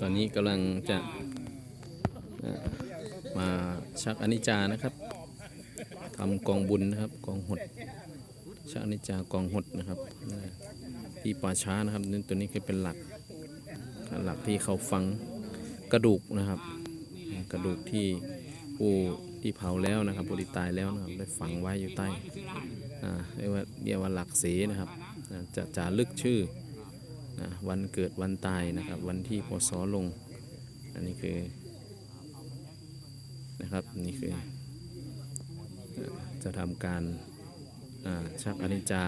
ตอนนี้กำลังจะมาชักอนิจจานะครับทำกองบุญนะครับกองหดชักอนิจจากองหดนะครับที่ป่าช้านะครับนี่ตัวนี้คือเป็นหลักหลักที่เขาฝังกระดูกนะครับ กระดูกที่ผู้ที่เผาแล้วนะครับผู้ที่ตายแล้วนะครับได้ฝังไว้อยู่ใต้เรียกว่าเรียกว่าหลักเสนะครับอ่าจะจารึกชื่อ นะวันเกิดวันตายนะครับ วันที่พศลง อันนี้คือนะครับนี่คือจะทำการชักอนิจจา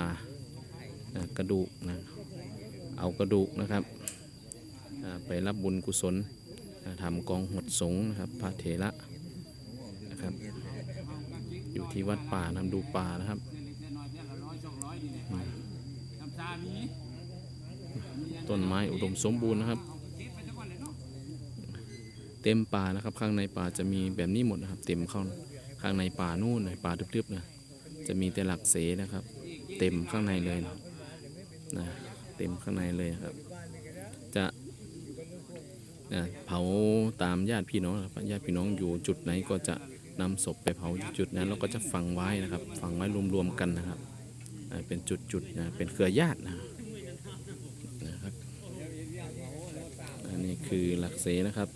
กระดูกนะเอากระดูกนะครับไปรับบุญกุศลทำกองหดสงนะครับพระเถระนะครับ อยู่ที่วัดป่านำดูป่านะครับ ต้นไม้อุดมสมบูรณ์นะครับ เต็มป่านะครับ ข้างในป่าจะมีแบบนี้หมดนะครับ เต็มข้างข้างในป่านู่นในป่าทึบๆนะจะมีแต่หลักเสนะครับ เต็มข้างในเลยนะนะเต็มข้างในเลยครับ จะนะเผาตามญาติพี่น้องครับญาติพี่น้องอยู่จุดไหนก็จะนำศพไปเผาจุดนั้นแล้วก็จะฝังไว้นะครับ ฝังไว้รวมๆกันนะครับ เป็นจุดๆนะเป็นเครือญาตินะนะครับอันนี้ คือหลักเสนะครับ